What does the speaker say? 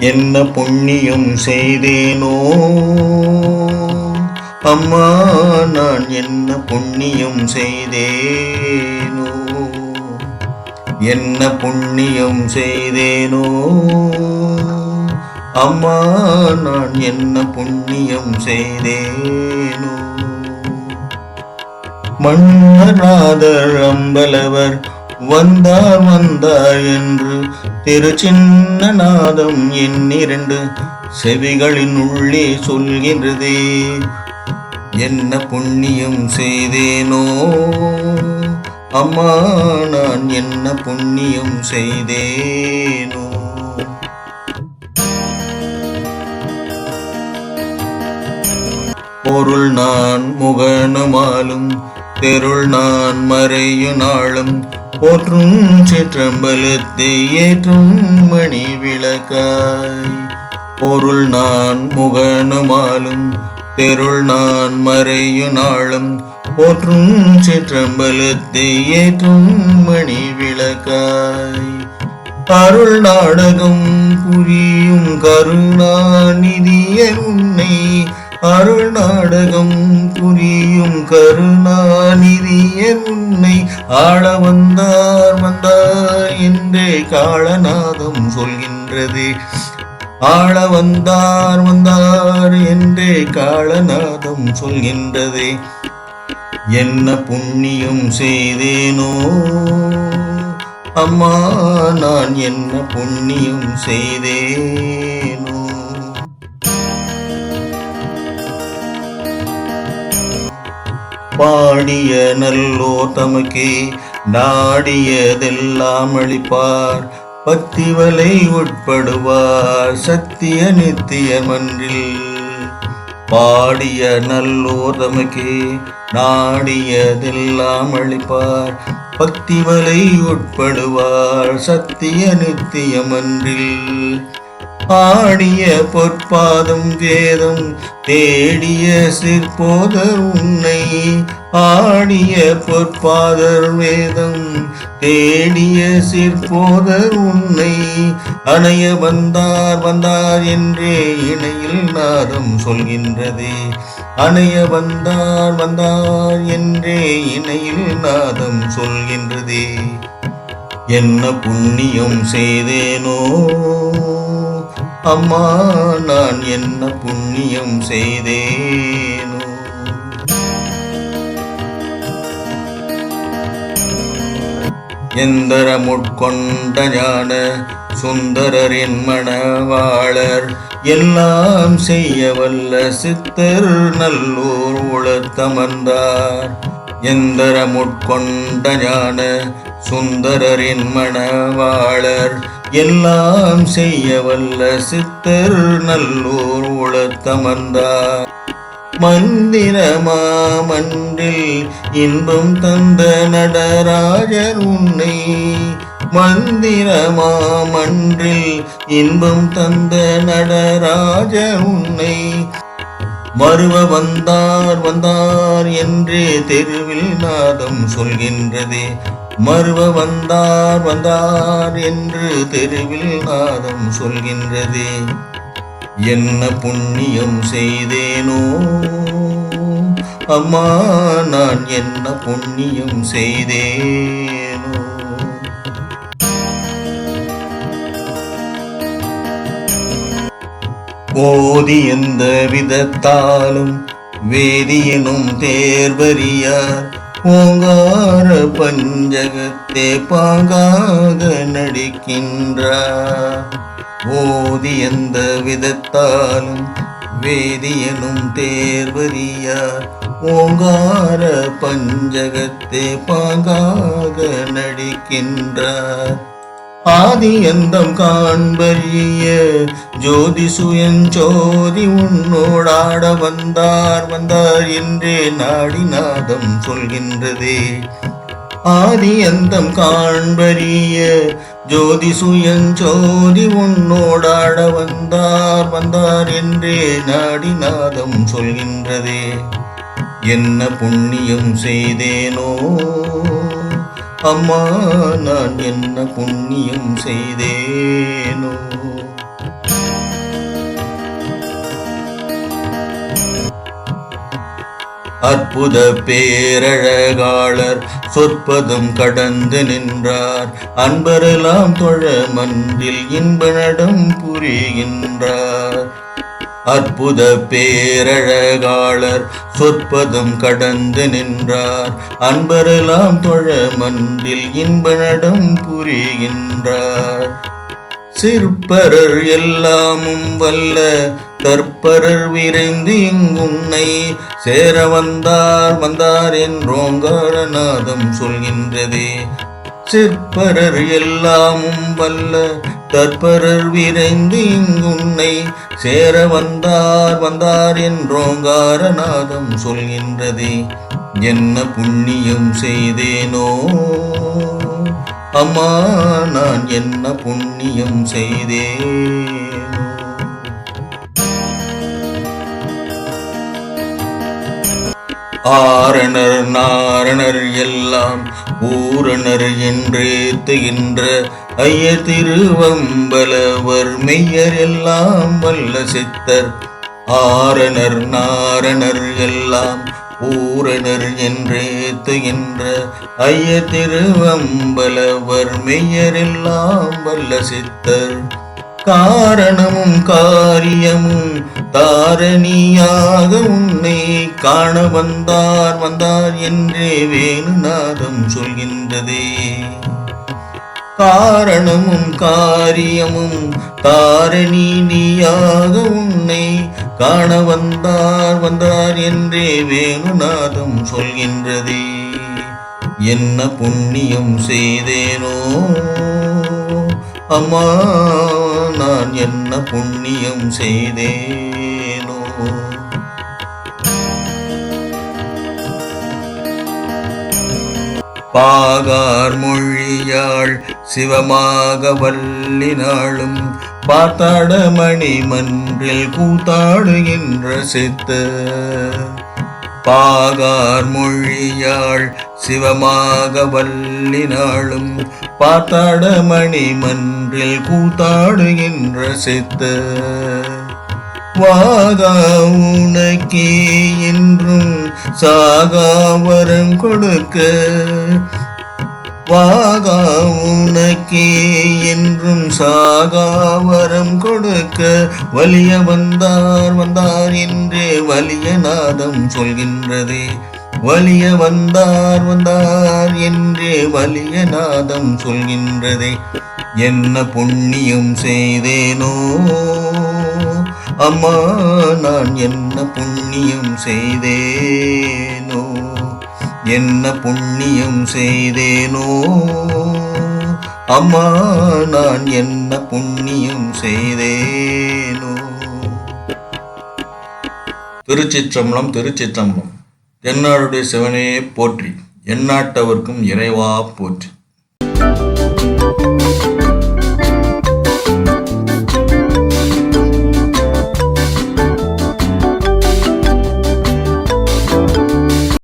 என்ன புண்ணியம் செய்தேனோ? அம்மா நான் என்ன புண்ணியம் செய்தேனோ? என்ன புண்ணியம் செய்தேனோ? அம்மா நான் என்ன புண்ணியம் செய்தேனோ? மன்னராதர் அம்பலவர் வந்தார் வந்தார் என்று திரு நாதம் என்னிரண்டு செவிகளின் உள்ளே சொல்கின்றதே. என்ன புண்ணியம் செய்தேனோ? அம்மா நான் என்ன புண்ணியம் செய்தேனோ? பொருள் நான் முகனுமாலும் தெருள் நான் மறையு நாளும் போற்றும் சிற்றம்பலத்தை ஏற்றும் மணி விளக்காய் பொருள் நான் முகனுமாலும் தெருள் நான் மறையு நாளும் போற்றும் சிற்றம்பலத்தை ஏற்றும் மணி விளக்காய் அருள் நாடகம் புரியும் கருணாநிதிய உன்னை அருள் நாடகம் புரியும் கருணாநிதி உன்னை ஆள வந்தார் வந்தார் என்றே காளநாதம் சொல்கின்றது. ஆள வந்தார் வந்தார் என்றே காளநாதம் சொல்கின்றது. என்ன புண்ணியம் செய்தேனோ? அம்மா நான் என்ன புண்ணியம் செய்தேன்? பாடிய நல்லோர் தமக்கே நாடியதெல்லாம் அளிப்பார். பக்திவலை உட்படுவார் சத்திய நித்தியமன்றில். பாடிய நல்லோர் தமக்கே நாடியதெல்லாம் அளிப்பார். பக்திவலை உட்படுவார் சத்திய நித்தியமன்றில். ஆடிய பொற்பாதம் வேதம் தேடிய சிற்போதர் உன்னை ஆடிய பொற்பாதர் வேதம் தேடிய சிற்போதர் உன்னை. அணைய வந்தார் வந்தார் என்றே இணையில் நாதம் சொல்கின்றதே. அணைய வந்தார் வந்தார் என்றே இணையில் நாதம் சொல்கின்றதே. என்ன புண்ணியம் செய்தேனோ? அம்மா நான் என்ன புண்ணியம் செய்தேனோ? எந்தரமுட்கொண்ட ஞான சுந்தரரின் மணவாளர் எல்லாம் செய்ய வல்ல சித்தர் நல்லூர் உளத்தமர்ந்தார் எந்தரமுட்கொண்ட ஞான சுந்தரரின் மணவாளர் எல்லாம் செய்ய வல்ல சித்தர் நல்லூர் உளத்தமர்ந்தார் மந்திரமாமன்றில் இன்பம் தந்த நடராஜர் உன்னை. மந்திரமாமன்றில் இன்பம் தந்த நடராஜர் உன்னை. மறுவ வந்தார் வந்தார் என்றே தெருவில் நாதம் சொல்கின்றதே. மறுவ வந்தார் வந்தார் என்று தெருவில் நாதம் சொல்கின்றதே. என்ன புண்ணியம் செய்தேனோ? அம்மா நான் என்ன புண்ணியம் செய்தேனோ? போதி எந்த விதத்தாலும் வேதியனும் தேர்வறியார் ஓங்கார பஞ்சகத்தே பாங்காக நடிக்கின்றார் ஓதி எந்த விதத்தாலும் வேதியனும் தேர்வறியார் ஓங்கார பஞ்சகத்தே பாங்காக நடிக்கின்றார் ஆதி அந்தம் காண்பறிய? ஜோதி சுயஞ்சோதி உன்னோடாட வந்தார் வந்தார் என்றே நாடிநாதம் சொல்கின்றதே. ஆதி அந்தம் காண்பரிய ஜோதி சுயஞ்சோதி உன்னோடாட வந்தார் வந்தார் என்றே நாடிநாதம் சொல்கின்றதே. என்ன புண்ணியம் செய்தேனோ? அம்மா நான் என்ன புண்ணியம் செய்தேனோ? அற்புத பேரழகாளர் சொற்பதும் கடந்து நின்றார். அன்பரெல்லாம் தொழ மன்றில் இன்ப நடம் புரிகின்றார். அற்புத பேரழகாளர் சொற்பதம் கடந்து நின்றார். அன்பரெல்லாம் தொழ மன்றில் இன்ப நடம் புரிகின்றார். சிற்பரர் எல்லாமும் வல்ல தற்பரர் விரைந்து இங்குன்னை சேர வந்தார் வந்தார் என்றோங்காரநாதம் சொல்கின்றதே. சிற்பரர் எல்லாமும் வல்ல தற்பரர் விரைந்து இங்குன்னை சேர வந்தார் வந்தார் என்றோங்காரநாதம் சொல்கின்றதே. என்ன புண்ணியம் செய்தேனோ? அம்மா நான் என்ன புண்ணியம் செய்தேன்? ஆரணர் நாரணர் எல்லாம் பூரணர் என்றேத்துகின்ற ஐய திருவம்பலவர் மெய்யர் எல்லாம் வல்ல சித்தர். ஆரணர் நாரணர் எல்லாம் பூரணர் என்றேத்துகின்ற ஐய திருவம்பலவர் மெய்யர் எல்லாம் வல்ல சித்தர். காரணமும் காரியமும் தாரணியாக உன்னை காண வந்தார் வந்தார் என்றே வேணுநாதம் சொல்கின்றதே. காரணமும் காரியமும் தாரணி நீயாக உன்னை காண வந்தார் வந்தார் என்றே வேணுநாதம் சொல்கின்றதே. என்ன புண்ணியம் செய்தேனோ அம்மா என்ன புண்ணியம் செய்தேனோ? பாகார் மொழியாள் சிவமாக வல்லினாளும் பாத்தாட மணி மன்றில் கூத்தாடுகின்ற சித்த பாகார் மொழியாள் சிவமாக வல்லினாளும் பாத்தாட மணி மன்றில் கூத்தாடுகின்ற சித்த. வாகா உனக்கே என்றும் சாகாவரம் கொடுக்க வாகா உனக்கே என்றும் சாகாவரம் கொடுக்க வலிய வந்தார் வந்தார் என்றே வலிய நாதம் சொல்கின்றதே. வலிய வந்தார் வந்தார் என்றே வலிய நாதம் சொல்கின்றதே. என்ன புண்ணியம் செய்தேனோ? அம்மா நான் என்ன புண்ணியம் செய்தேனோ? என்ன புண்ணியம் செய்தேனோ? அம்மா நான் என்ன புண்ணியம் செய்தேனோ? திருச்சிற்றம்பலம் திருச்சிற்றம்பலம். தென்னாடுடைய சிவனே போற்றி எந்நாட்டவர்க்கும் இறைவா போற்றி.